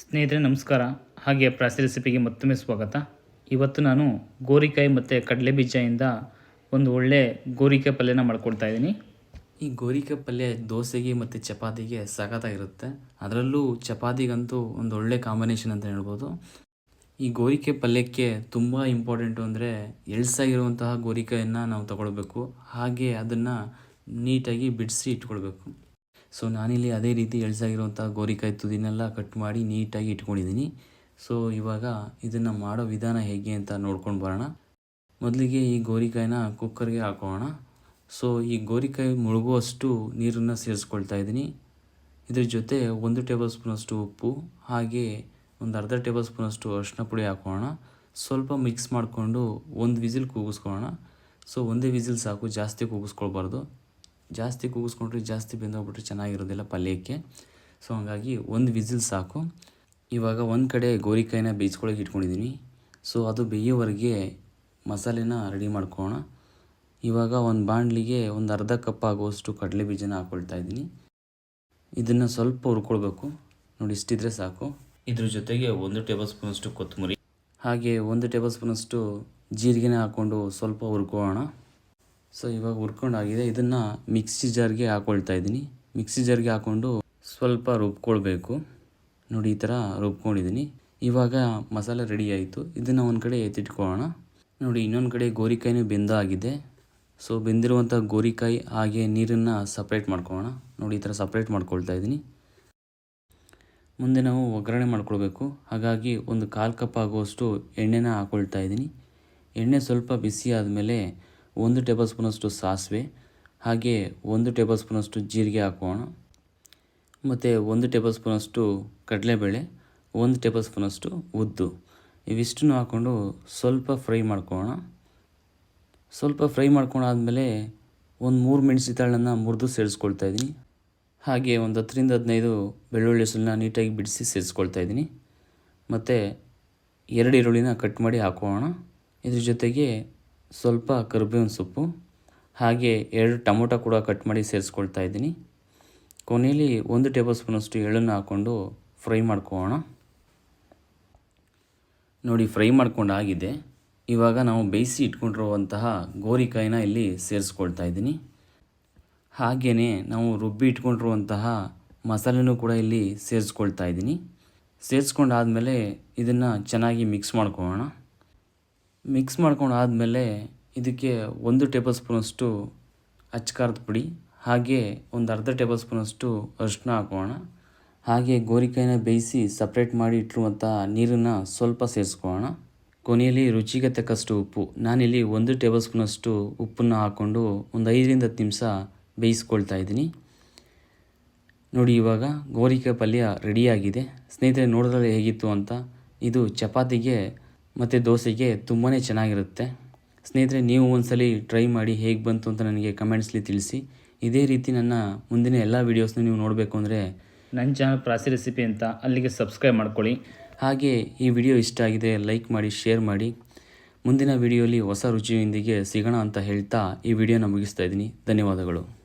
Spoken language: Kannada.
ಸ್ನೇಹಿತರೆ, ನಮಸ್ಕಾರ. ಹಾಗೆ ಪ್ರಾಸಿ ರೆಸಿಪಿಗೆ ಮತ್ತೊಮ್ಮೆ ಸ್ವಾಗತ. ಇವತ್ತು ನಾನು ಗೋರಿಕಾಯಿ ಮತ್ತು ಕಡಲೆ ಬೀಜದಿಂದ ಒಂದು ಒಳ್ಳೆ ಗೋರಿಕಾಯಿ ಪಲ್ಯನ ಮಾಡ್ಕೊಳ್ತಾ ಇದ್ದೀನಿ. ಈ ಗೋರಿಕಾಯಿ ಪಲ್ಯ ದೋಸೆಗೆ ಮತ್ತು ಚಪಾತಿಗೆ ಸಖತ್ತಾಗಿರುತ್ತೆ ಅದರಲ್ಲೂ ಚಪಾತಿಗಂತೂ ಒಂದು ಒಳ್ಳೆ ಕಾಂಬಿನೇಷನ್ ಅಂತ ಹೇಳ್ಬೋದು. ಈ ಗೋರಿಕಾಯಿ ಪಲ್ಯಕ್ಕೆ ತುಂಬ ಇಂಪಾರ್ಟೆಂಟು ಅಂದರೆ ಎಳ್ಸಾಗಿರುವಂತಹ ಗೋರಿಕಾಯನ್ನು ನಾವು ತಗೊಳ್ಬೇಕು. ಹಾಗೆ ಅದನ್ನು ನೀಟಾಗಿ ಬಿಡಿಸಿ ಇಟ್ಕೊಳ್ಬೇಕು. ಸೊ ನಾನಿಲ್ಲಿ ಅದೇ ರೀತಿ ಎಳ್ಸಾಗಿರುವಂಥ ಗೋರಿಕಾಯಿ ತುದಿನೆಲ್ಲ ಕಟ್ ಮಾಡಿ ನೀಟಾಗಿ ಇಟ್ಕೊಂಡಿದ್ದೀನಿ. ಸೊ ಇವಾಗ ಇದನ್ನು ಮಾಡೋ ವಿಧಾನ ಹೇಗೆ ಅಂತ ನೋಡ್ಕೊಂಡು ಬರೋಣ. ಮೊದಲಿಗೆ ಈ ಗೋರಿಕಾಯಿನ ಕುಕ್ಕರ್ಗೆ ಹಾಕೋಣ. ಸೊ ಈ ಗೋರಿಕಾಯಿ ಮುಳುಗುವಷ್ಟು ನೀರನ್ನು ಸೇರಿಸ್ಕೊಳ್ತಾ ಇದ್ದೀನಿ. ಇದ್ರ ಜೊತೆ ಒಂದು ಟೇಬಲ್ ಸ್ಪೂನಷ್ಟು ಉಪ್ಪು, ಹಾಗೆ ಒಂದು ಅರ್ಧ ಟೇಬಲ್ ಸ್ಪೂನಷ್ಟು ಅರಿಶಿನ ಪುಡಿ ಹಾಕೋಣ. ಸ್ವಲ್ಪ ಮಿಕ್ಸ್ ಮಾಡಿಕೊಂಡು ಒಂದು ವಿಸಿಲ್ ಕೂಗಿಸ್ಕೊಳ್ಳೋಣ. ಸೊ ಒಂದೇ ವಿಸಿಲ್ ಸಾಕು, ಜಾಸ್ತಿ ಕೂಗಿಸ್ಕೊಳ್ಬಾರ್ದು. ಜಾಸ್ತಿ ಕೂಗಿಸ್ಕೊಂಡ್ರೆ ಜಾಸ್ತಿ ಬೆಂದೋಗ್ಬಿಟ್ರೆ ಚೆನ್ನಾಗಿರೋದಿಲ್ಲ ಪಲ್ಯಕ್ಕೆ. ಸೊ ಹಾಗಾಗಿ ಒಂದು ವಿಸಿಲ್ ಸಾಕು. ಇವಾಗ ಒಂದು ಕಡೆ ಗೋರಿಕಾಯಿನ ಬೇಯಿಸ್ಕೊಳಕ್ಕೆ ಇಟ್ಕೊಂಡಿದ್ದೀನಿ ಸೊ ಅದು ಬೇಯೋವರೆಗೆ ಮಸಾಲೆನ ರೆಡಿ ಮಾಡ್ಕೊಳ್ಳೋಣ ಇವಾಗ ಒಂದು ಬಾಣಲಿಗೆ ಒಂದು ಅರ್ಧ ಕಪ್ ಆಗುವಷ್ಟು ಕಡಲೆ ಬೀಜನ ಹಾಕ್ಕೊಳ್ತಾ ಇದ್ದೀನಿ. ಇದನ್ನು ಸ್ವಲ್ಪ ಹುರ್ಕೊಳ್ಬೇಕು. ನೋಡಿ, ಇಷ್ಟಿದ್ರೆ ಸಾಕು. ಇದ್ರ ಜೊತೆಗೆ ಒಂದು ಟೇಬಲ್ ಸ್ಪೂನಷ್ಟು ಕೊತ್ತಂಬರಿ. ಹಾಗೆ ಒಂದು ಟೇಬಲ್ ಸ್ಪೂನಷ್ಟು ಜೀರಿಗೆನ ಹಾಕ್ಕೊಂಡು ಸ್ವಲ್ಪ ಹುರ್ಕೊಳ್ಳೋಣ ಸೊ ಇವಾಗ ಹುರ್ಕೊಂಡಾಗಿದೆ ಇದನ್ನು ಮಿಕ್ಸಿ ಜಾರ್ಗೆ ಹಾಕ್ಕೊಳ್ತಾ ಇದ್ದೀನಿ. ಮಿಕ್ಸಿ ಜಾರ್ಗೆ ಹಾಕ್ಕೊಂಡು ಸ್ವಲ್ಪ ರುಬ್ಕೊಳ್ಬೇಕು. ನೋಡಿ, ಈ ಥರ ರುಬ್ಕೊಂಡಿದ್ದೀನಿ. ಇವಾಗ ಮಸಾಲೆ ರೆಡಿ ಆಯಿತು. ಇದನ್ನು ಒಂದು ಕಡೆ ಎತ್ತಿಟ್ಕೊಳ್ಳೋಣ. ನೋಡಿ, ಇನ್ನೊಂದು ಕಡೆ ಗೋರಿಕಾಯಿನೂ ಬೆಂದಾಗಿದೆ. ಸೊ ಬೆಂದಿರುವಂಥ ಗೋರಿಕಾಯಿ ಹಾಗೆ ನೀರನ್ನು ಸಪ್ರೇಟ್ ಮಾಡ್ಕೊಳ್ಳೋಣ. ನೋಡಿ, ಈ ಥರ ಸಪ್ರೇಟ್ ಮಾಡ್ಕೊಳ್ತಾ ಇದ್ದೀನಿ. ಮುಂದೆ ನಾವು ಒಗ್ಗರಣೆ ಮಾಡ್ಕೊಳ್ಬೇಕು. ಹಾಗಾಗಿ ಒಂದು ಕಾಲು ಕಪ್ ಆಗುವಷ್ಟು ಎಣ್ಣೆನ ಹಾಕ್ಕೊಳ್ತಾ ಇದ್ದೀನಿ. ಎಣ್ಣೆ ಸ್ವಲ್ಪ ಬಿಸಿ ಆದಮೇಲೆ ಒಂದು ಟೇಬಲ್ ಸ್ಪೂನಷ್ಟು ಸಾಸಿವೆ, ಹಾಗೆ ಒಂದು ಟೇಬಲ್ ಸ್ಪೂನಷ್ಟು ಜೀರಿಗೆ ಹಾಕೋಣ ಮತ್ತು ಒಂದು ಟೇಬಲ್ ಸ್ಪೂನಷ್ಟು ಕಡಲೆಬೇಳೆ, ಒಂದು ಟೇಬಲ್ ಸ್ಪೂನಷ್ಟು ಉದ್ದು. ಇವಿಷ್ಟನ್ನು ಹಾಕ್ಕೊಂಡು ಸ್ವಲ್ಪ ಫ್ರೈ ಮಾಡ್ಕೋಣ. ಸ್ವಲ್ಪ ಫ್ರೈ ಮಾಡ್ಕೊಂಡಾದಮೇಲೆ ಒಂದು ಮೂರು ಮೆಣಸಿತಾಳನ್ನು ಮುರಿದು ಸೇರಿಸ್ಕೊಳ್ತಾ ಇದ್ದೀನಿ. ಹಾಗೆ ಒಂದು ಹತ್ತರಿಂದ ಹದಿನೈದು ಬೆಳ್ಳುಳ್ಳಿ ಸುಲನ್ನ ನೀಟಾಗಿ ಬಿಡಿಸಿ ಸೇರಿಸ್ಕೊಳ್ತಾ ಇದ್ದೀನಿ. ಮತ್ತು ಎರಡು ಈರುಳ್ಳಿನ ಕಟ್ ಮಾಡಿ ಹಾಕೋಣ. ಇದ್ರ ಜೊತೆಗೆ ಸ್ವಲ್ಪ ಕರ್ಬೇವಿನ ಸೊಪ್ಪು, ಹಾಗೆ ಎರಡು ಟೊಮೊಟೊ ಕೂಡ ಕಟ್ ಮಾಡಿ ಸೇರಿಸ್ಕೊಳ್ತಾ ಇದ್ದೀನಿ. ಕೊನೆಯಲ್ಲಿ ಒಂದು ಟೇಬಲ್ ಸ್ಪೂನಷ್ಟು ಎಳ್ಳನ್ನು ಹಾಕ್ಕೊಂಡು ಫ್ರೈ ಮಾಡ್ಕೊಳ್ಳೋಣ. ನೋಡಿ, ಫ್ರೈ ಮಾಡ್ಕೊಂಡು ಆಗಿದೆ. ಇವಾಗ ನಾವು ಬೇಯಿಸಿ ಇಟ್ಕೊಂಡಿರುವಂತಹ ಗೋರಿಕಾಯಿನ ಇಲ್ಲಿ ಸೇರಿಸ್ಕೊಳ್ತಾ ಇದ್ದೀನಿ. ಹಾಗೆಯೇ ನಾವು ರುಬ್ಬಿ ಇಟ್ಕೊಂಡಿರುವಂತಹ ಮಸಾಲೆನೂ ಕೂಡ ಇಲ್ಲಿ ಸೇರಿಸ್ಕೊಳ್ತಾ ಇದ್ದೀನಿ. ಸೇರಿಸ್ಕೊಂಡಾದಮೇಲೆ ಇದನ್ನು ಚೆನ್ನಾಗಿ ಮಿಕ್ಸ್ ಮಾಡ್ಕೊಳ್ಳೋಣ. ಮಿಕ್ಸ್ ಮಾಡ್ಕೊಂಡು ಆದಮೇಲೆ ಇದಕ್ಕೆ ಒಂದು ಟೇಬಲ್ ಸ್ಪೂನಷ್ಟು ಅಚ್ಚಕಾರದ ಪುಡಿ, ಹಾಗೆ ಒಂದು ಅರ್ಧ ಟೇಬಲ್ ಸ್ಪೂನಷ್ಟು ಅರಿಶಿನ ಹಾಕೋಣ. ಹಾಗೆ ಗೋರಿಕಾಯಿನ ಬೇಯಿಸಿ ಸಪ್ರೇಟ್ ಮಾಡಿ ಇಟ್ಟಿರುವಂಥ ನೀರನ್ನು ಸ್ವಲ್ಪ ಸೇರಿಸ್ಕೊಳ್ಳೋಣ. ಕೊನೆಯಲ್ಲಿ ರುಚಿಗೆ ತಕ್ಕಷ್ಟು ಉಪ್ಪು. ನಾನಿಲ್ಲಿ ಒಂದು ಟೇಬಲ್ ಸ್ಪೂನಷ್ಟು ಉಪ್ಪನ್ನು ಹಾಕ್ಕೊಂಡು ಒಂದು ಐದರಿಂದ ಹತ್ತು ನಿಮಿಷ ಬೇಯಿಸ್ಕೊಳ್ತಾ ಇದ್ದೀನಿ. ನೋಡಿ, ಇವಾಗ ಗೋರಿಕಾಯಿ ಪಲ್ಯ ರೆಡಿಯಾಗಿದೆ. ಸ್ನೇಹಿತರೆ ನೋಡಿದ್ರೆ ಹೇಗಿತ್ತು ಅಂತ. ಇದು ಚಪಾತಿಗೆ ಮತ್ತು ದೋಸೆಗೆ ತುಂಬಾ ಚೆನ್ನಾಗಿರುತ್ತೆ. ಸ್ನೇಹಿತರೆ ನೀವು ಒಂದ್ಸಲಿ ಟ್ರೈ ಮಾಡಿ ಹೇಗೆ ಬಂತು ಅಂತ ನನಗೆ ಕಮೆಂಟ್ಸ್ಲಿ ತಿಳಿಸಿ. ಇದೇ ರೀತಿ ನನ್ನ ಮುಂದಿನ ಎಲ್ಲ ವೀಡಿಯೋಸ್ನ ನೀವು ನೋಡಬೇಕು ಅಂದರೆ ನನ್ನ ಚಾನಲ್ ಪ್ರಾಸಿ ರೆಸಿಪಿ ಅಂತ ಅಲ್ಲಿಗೆ ಸಬ್ಸ್ಕ್ರೈಬ್ ಮಾಡ್ಕೊಳ್ಳಿ. ಹಾಗೆ ಈ ವಿಡಿಯೋ ಇಷ್ಟ ಆಗಿದೆ ಲೈಕ್ ಮಾಡಿ ಶೇರ್ ಮಾಡಿ. ಮುಂದಿನ ವಿಡಿಯೋಲಿ ಹೊಸ ರುಚಿಯೊಂದಿಗೆ ಸಿಗೋಣ ಅಂತ ಹೇಳ್ತಾ ಈ ವಿಡಿಯೋನ ಮುಗಿಸ್ತಾ ಇದ್ದೀನಿ. ಧನ್ಯವಾದಗಳು.